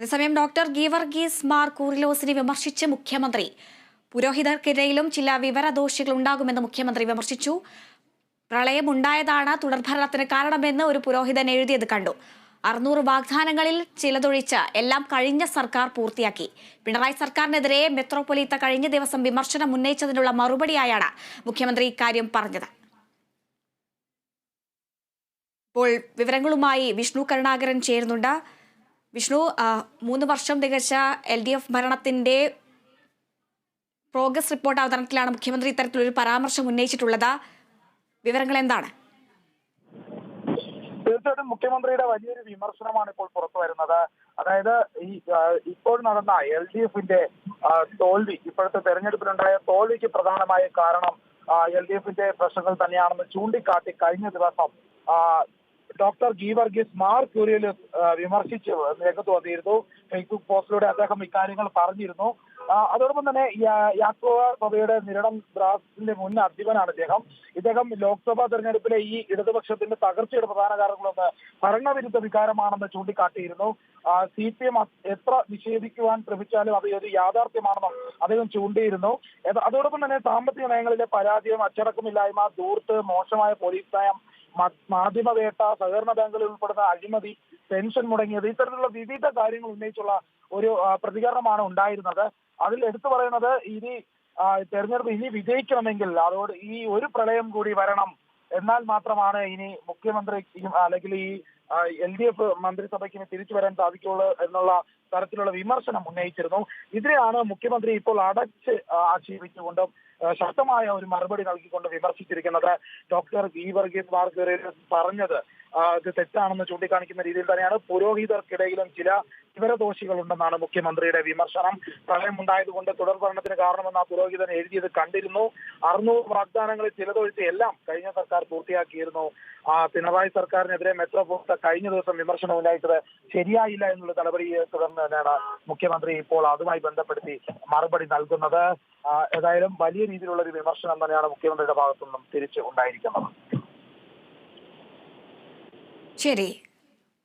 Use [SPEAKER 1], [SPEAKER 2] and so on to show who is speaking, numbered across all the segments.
[SPEAKER 1] അതേസമയം ഡോക്ടർ ഗീവർഗീസ് മാർ കൂറിലോസിനെ വിമർശിച്ച് മുഖ്യമന്ത്രി. പുരോഹിതർക്കിടയിലും ചില വിവരദോഷികൾ ഉണ്ടാകുമെന്ന് മുഖ്യമന്ത്രി വിമർശിച്ചു. പ്രളയമുണ്ടായതാണ് തുടർഭരണത്തിന് കാരണമെന്ന് ഒരു പുരോഹിതൻ എഴുതിയത് കണ്ടു. അറുന്നൂറ് വാഗ്ദാനങ്ങളിൽ ചിലതൊഴിച്ച് എല്ലാം കഴിഞ്ഞ സർക്കാർ പൂർത്തിയാക്കി. പിണറായി സർക്കാരിനെതിരെ മെത്രോപൊലീത്ത കഴിഞ്ഞ ദിവസം വിമർശനം ഉന്നയിച്ചതിനുള്ള മറുപടിയായാണ് മുഖ്യമന്ത്രി ഇക്കാര്യം പറഞ്ഞത്. ഇപ്പോൾ വിവരങ്ങളുമായി വിഷ്ണു കരുണാകരൻ ചേരുന്നുണ്ട്. വിഷ്ണു മൂന്ന് വർഷം തികച്ച എൽ ഡി എഫ് ഭരണത്തിന്റെ പ്രോഗ്രസ് റിപ്പോർട്ട് അവതരണത്തിലാണ് മുഖ്യമന്ത്രി ഇത്തരത്തിലൊരു പരാമർശം ഉന്നയിച്ചിട്ടുള്ളത്. വിവരങ്ങൾ എന്താണ്?
[SPEAKER 2] തീർച്ചയായിട്ടും മുഖ്യമന്ത്രിയുടെ വലിയൊരു വിമർശനമാണ് ഇപ്പോൾ പുറത്തു വരുന്നത്. അതായത് ഈ ഇപ്പോൾ നടന്ന എൽ ഡി എഫിന്റെ തോൽവി ഇപ്പോഴത്തെ തെരഞ്ഞെടുപ്പിലുണ്ടായ തോൽവിക്ക് പ്രധാനമായ കാരണം എൽ ഡി എഫിന്റെ പ്രശ്നങ്ങൾ തന്നെയാണെന്ന് ചൂണ്ടിക്കാട്ടി കഴിഞ്ഞ ദിവസം ഡോക്ടർ ജി വർഗീസ് മാർ ക്യൂരിയലിസ് വിമർശിച്ച് രംഗത്ത് വന്നിരുന്നു. ഫേസ്ബുക്ക് പോസ്റ്റിലൂടെ അദ്ദേഹം ഇക്കാര്യങ്ങൾ പറഞ്ഞിരുന്നു. അതോടൊപ്പം തന്നെ യാക്കോവ സഭയുടെ നിരണം ദ്രാസിന്റെ മുൻ അധിപനാണ് ഇദ്ദേഹം. ഇദ്ദേഹം ലോക്സഭാ തെരഞ്ഞെടുപ്പിലെ ഈ ഇടതുപക്ഷത്തിന്റെ തകർച്ചയുടെ പ്രധാന കാരണങ്ങളൊന്ന് ഭരണവിരുദ്ധ വികാരമാണെന്ന് ചൂണ്ടിക്കാട്ടിയിരുന്നു. സി പി എം എത്ര നിഷേധിക്കുവാൻ ശ്രമിച്ചാലും അത് ഒരു യാഥാർത്ഥ്യമാണെന്നും അദ്ദേഹം ചൂണ്ടിയിരുന്നു. അതോടൊപ്പം തന്നെ സാമ്പത്തിക നയങ്ങളിലെ പരാജയം അച്ചടക്കമില്ലായ്മ ദൂർത്ത് മോശമായ പോലീസ് നയം മാധ്യമവേട്ട സഹകരണ ബാങ്കുകളിൽ ഉൾപ്പെടുന്ന അഴിമതി പെൻഷൻ മുടങ്ങിയത് ഇത്തരത്തിലുള്ള വിവിധ കാര്യങ്ങൾ ഉന്നയിച്ചുള്ള ഒരു പ്രതികരണമാണ് ഉണ്ടായിരുന്നത്. അതിൽ എടുത്തു പറയുന്നത് ഇനി തെരഞ്ഞെടുപ്പ് ഇനി വിജയിക്കണമെങ്കിൽ അതോട് ഈ ഒരു പ്രളയം കൂടി വരണം. എന്നാൽ മാത്രമാണ് ഇനി മുഖ്യമന്ത്രി അല്ലെങ്കിൽ ഈ എൽ ഡി എഫ് മന്ത്രിസഭയ്ക്ക് തിരിച്ചു വരാൻ സാധിക്കുള്ളൂ എന്നുള്ള തരത്തിലുള്ള വിമർശനം ഉന്നയിച്ചിരുന്നു. ഇതിനെയാണ് മുഖ്യമന്ത്രി ഇപ്പോൾ അടച്ച് ആക്ഷേപിച്ചുകൊണ്ട് ശക്തമായ ഒരു മറുപടി നൽകിക്കൊണ്ട് വിമർശിച്ചിരിക്കുന്നത് ഡോക്ടർ വി വർഗീസ് മാർഗരേൽ പറഞ്ഞത്. ഇത് തെറ്റാണെന്ന് ചൂണ്ടിക്കാണിക്കുന്ന രീതിയിൽ തന്നെയാണ് പുരോഹിതർക്കിടയിലും ചില വിവരദോഷികളുണ്ടെന്നാണ് മുഖ്യമന്ത്രിയുടെ വിമർശനം. പ്രളയമുണ്ടായതുകൊണ്ട് തുടർ ഭരണത്തിന് കാരണമെന്ന് ആ പുരോഹിതൻ എഴുതിയത് കണ്ടിരുന്നു. അറുന്നൂറ് വാഗ്ദാനങ്ങളിൽ ചിലതൊഴിച്ച് എല്ലാം കഴിഞ്ഞ സർക്കാർ പൂർത്തിയാക്കിയിരുന്നു. ആ പിണറായി സർക്കാരിനെതിരെ മെട്രോ മെട്രോപോളിറ്റ കഴിഞ്ഞ ദിവസം വിമർശനം ഉന്നയിച്ചത് ശരിയായില്ല എന്നുള്ള നടപടിയെ തുടർന്ന് തന്നെയാണ് മുഖ്യമന്ത്രി ഇപ്പോൾ അതുമായി ബന്ധപ്പെടുത്തി മറുപടി നൽകുന്നത്. ഏതായാലും വലിയ രീതിയിലുള്ള ഒരു വിമർശനം തന്നെയാണ് മുഖ്യമന്ത്രിയുടെ ഭാഗത്തുനിന്നും തിരിച്ച് ഉണ്ടായിരിക്കുന്നത്.
[SPEAKER 1] ശരി.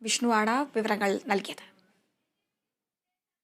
[SPEAKER 1] വിഷ്ണുവാണ് വിവരങ്ങൾ നൽകിയത്.